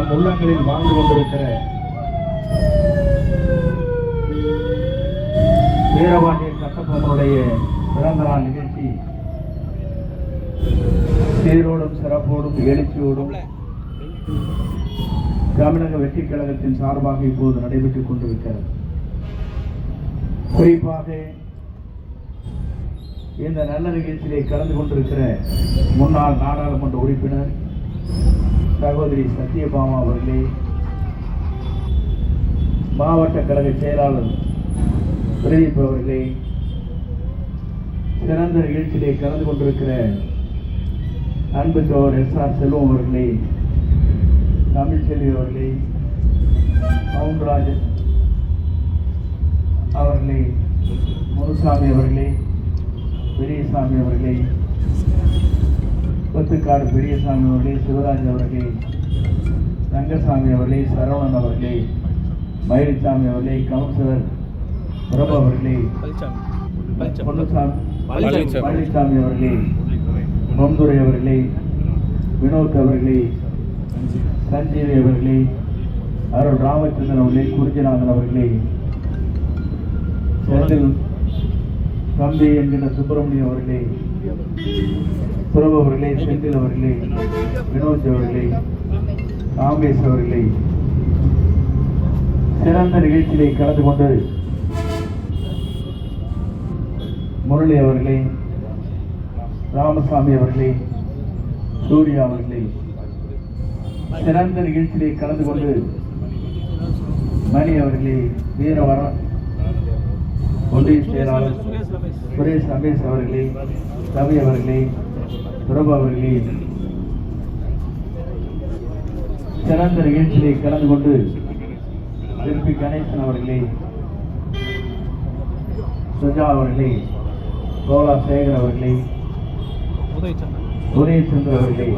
நம் உள்ளங்களில் வாழ்ந்து கொண்டிருக்கிற வீரபாண்டியன் கட்டபொம்மனுடைய பிறந்த நாள் நிகழ்ச்சி. சீரோடும் சிறப்போடும் எழுச்சியோடும் தமிழக வெற்றி கழகத்தின் சார்பாக இப்போது நடைபெற்றுக் கொண்டிருக்கிறது. குறிப்பாக இந்த நல்ல நிகழ்ச்சியிலே கலந்து கொண்டிருக்கிற முன்னாள் நாடாளுமன்ற உறுப்பினர் சகோதரி சத்யபாமா அவர்களே மாவட்ட கழக செயலாளர் பிரதீப் அவர்களே சிறந்த நிகழ்ச்சியிலே கலந்து கொண்டிருக்கிற அன்பு சோழர் எஸ் ஆர் செல்வம் அவர்களே தமிழ்ச்செல்வி அவர்களே பவுன்ராஜன் அவர்களே முனுசாமி அவர்களே பெரியசாமி அவர்களே கொத்துக்காடு பெரியசாமி அவர்களே சிவராஜ் அவர்களே ரங்கசாமி அவர்களே சரவணன் அவர்களே மயில்சாமி அவர்களே கவுன்சிலர் பிரபு அவர்களே பழனிசாமி. அவர்களே மம்துரை அவர்களே வினோத் அவர்களே சஞ்சீவி அவர்களே அருள் ராமச்சந்திரன் அவர்களே குறிஞ்சிநாதன் அவர்களே செந்தில் தம்பி என்கிற சுப்பிரமணியம் அவர்களே பிரபு அவர்களே செந்தில் அவர்களே வினோஜ் அவர்களே ராமேஷ் அவர்களே சிறந்த நிகழ்ச்சியிலே கலந்து கொண்டு முரளி அவர்களே ராமசாமி அவர்களே சூர்யா அவர்களே சிறந்த நிகழ்ச்சியிலே கலந்து கொண்டு மணி அவர்களே வீரவர ஒன்றிய செயலாளர் சுரேஷ் ரமேஷ் அவர்களே ரவி அவர்களே பிரபு அவர்களே சிறந்த நிகழ்ச்சியிலே கலந்து கொண்டு திருப்பி கணேசன் அவர்களே சுஜா அவர்களே கோலா சேகர் அவர்களே உதயச்சந்திர அவர்களே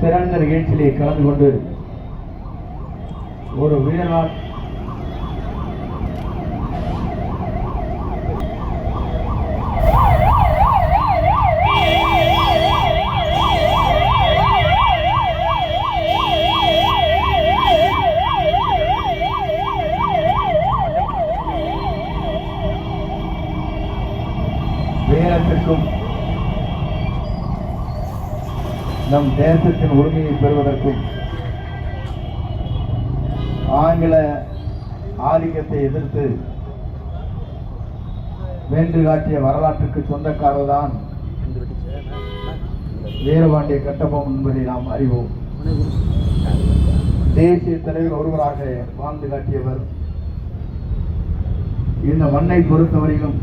சிறந்த நிகழ்ச்சியிலே கலந்து கொண்டு ஒரு வீரனால் நேரத்திற்கும் நம் தேசத்தின் உரிமையை பெறுவதற்கும் ஆங்கில ஆதிக்கத்தை எதிர்த்து வேண்டு காட்டிய வரலாற்றுக்கு சொந்தக்காரர்தான் வீரபாண்டிய கட்டபொம்மன் என்பதை நாம் அறிவோம். தேசிய தலைவர் ஒருவராக வாழ்ந்து காட்டியவர் இந்த மண்ணை பொறுத்தவரையிலும்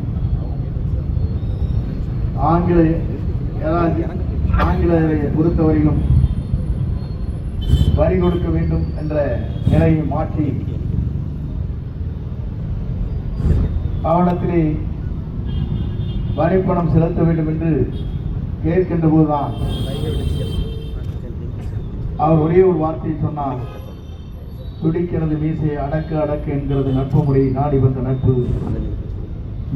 ஆங்கில ஆங்கிலேயரை பொறுத்தவரையிலும் வரி கொடுக்க வேண்டும் என்ற நிலையை மாற்றி அவனிடத்திலே வரிப்பணம் செலுத்த வேண்டும் என்று கேட்கின்ற போதுதான் அவர் ஒரே ஒரு வார்த்தையை சொன்னார். துடிக்கிறது மீசை அடக்கு அடக்கு என்கிறது நட்பு முறை நாடி வந்த நட்பு.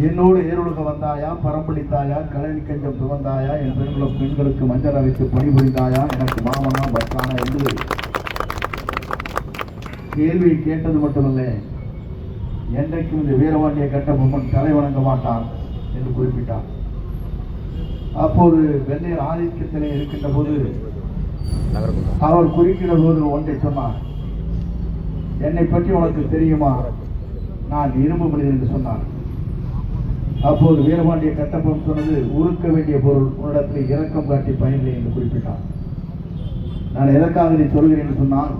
என்னோடு ஏருலக வந்தாயா? பரம்பளித்தாயா? கலனி கஞ்சம் துவந்தாயா என் பெண்கள பெண்களுக்கு மஞ்சள் அரைத்து பணிபுரிந்தாயா? எனக்கு மாமனா பட்டானா என்று கேள்வியை கேட்டது மட்டுமல்ல. என்றைக்கும் இந்த கட்ட கட்டபொம்மன் தலை வணங்க மாட்டான் என்று குறிப்பிட்டார் அப்போது வெள்ளையர் ஆதிக்கத்திலே இருக்கின்ற போது அவர் குறிக்கிற போது ஒன்றை சொன்னார். என்னை பற்றி உனக்கு தெரியுமா? நான் இரும்பு மனிதன் என்று சொன்னார். அப்போது வீரபாண்டிய கட்டப்பம் சொன்னது உருக்க வேண்டிய பொருள் உன்னிடத்தில் இரக்கம் காட்டி பயனில்லை என்று குறிப்பிட்டார். நான் எதற்காக இதை சொல்கிறேன் என்று சொன்னால்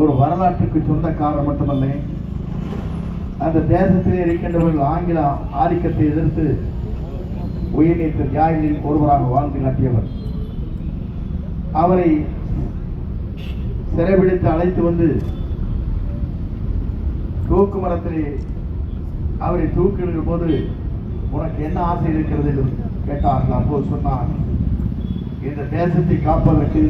ஒரு வரலாற்றுக்கு சொந்தக்காரர் மட்டுமல்ல அந்த தேசத்திலே இருக்கின்றவர்கள் ஆங்கில ஆதிக்கத்தை எதிர்த்து உயர்நீத்த தியாகிகளில் ஒருவராக வாழ்ந்து காட்டியவர். அவரை சிறைபிடித்து அழைத்து வந்து தூக்கு மரத்திலே அவரை தூக்கிடுகிற போது உனக்கு என்ன ஆசை இருக்கிறது என்று கேட்டார்கள். அப்போது சொன்னார் இந்த தேசத்தை காப்பதற்கு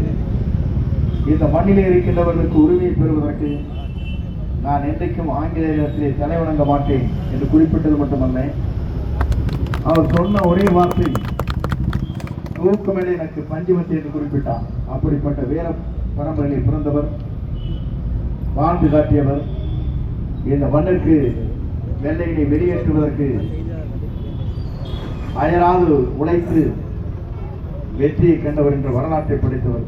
இந்த மண்ணிலே இருக்கின்றவர்களுக்கு உரிமையை பெறுவதற்கு நான் என்றைக்கும் ஆங்கிலேயத்திலே தலை வணங்க மாட்டேன் என்று குறிப்பிட்டது மட்டுமல்ல அவர் சொன்ன ஒரே வார்த்தை தூக்கு மேலே எனக்கு பஞ்சமத்தை என்று குறிப்பிட்டார். அப்படிப்பட்ட வேற பரம்பரையில் பிறந்தவர் வாழ்ந்து காட்டியவர் இந்த மண்ணிற்கு வெள்ளையினை வெளியேற்றுவதற்கு அயராது உழைத்து வெற்றியை கண்டவர் என்ற வரலாற்றை படைத்தவர்.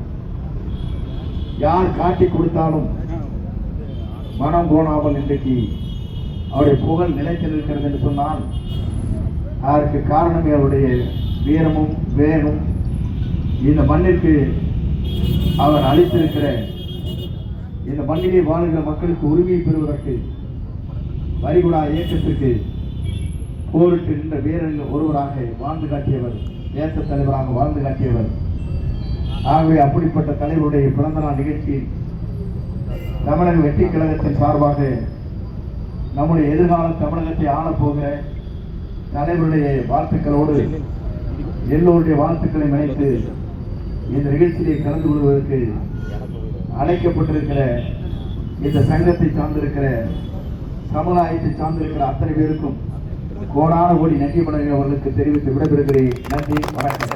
யார் காட்டி கொடுத்தாலும் மனம் கோணாமல் இன்றைக்கு அவருடைய புகழ் நிலைத்து நிற்கிறது என்று சொன்னால் அதற்கு காரணமே அவருடைய வீரமும் வேணும் இந்த மண்ணிற்கு அவர் அளித்திருக்கிற இந்த மண்ணிலே வாழ்கிற மக்களுக்கு உரிமையை பெறுவதற்கு வரிகுடா இயக்கத்திற்கு போரிட்டு நின்ற வீரர்கள் ஒருவராக வாழ்ந்து காட்டியவர் தேச தலைவராக வாழ்ந்து காட்டியவர். ஆகவே அப்படிப்பட்ட தலைவருடைய பிறந்த நாள் நிகழ்ச்சியில் தமிழக வெற்றி கழகத்தின் சார்பாக நம்முடைய எதிர்கால தமிழகத்தை ஆளப்போகிற தலைவருடைய வாழ்த்துக்களோடு எல்லோருடைய வாழ்த்துக்களை இணைத்து இந்த நிகழ்ச்சியிலே கலந்து கொள்வதற்கு அழைக்கப்பட்டிருக்கிற இந்த சங்கத்தை சார்ந்திருக்கிற சமுதாயத்தை சார்ந்திருக்கிற அத்தனை பேருக்கும் கோடான கோடி நன்றி வணங்குகிறவர்களுக்கு தெரிவித்து விடைபெறுகிறேன். நன்றி வணக்கம்.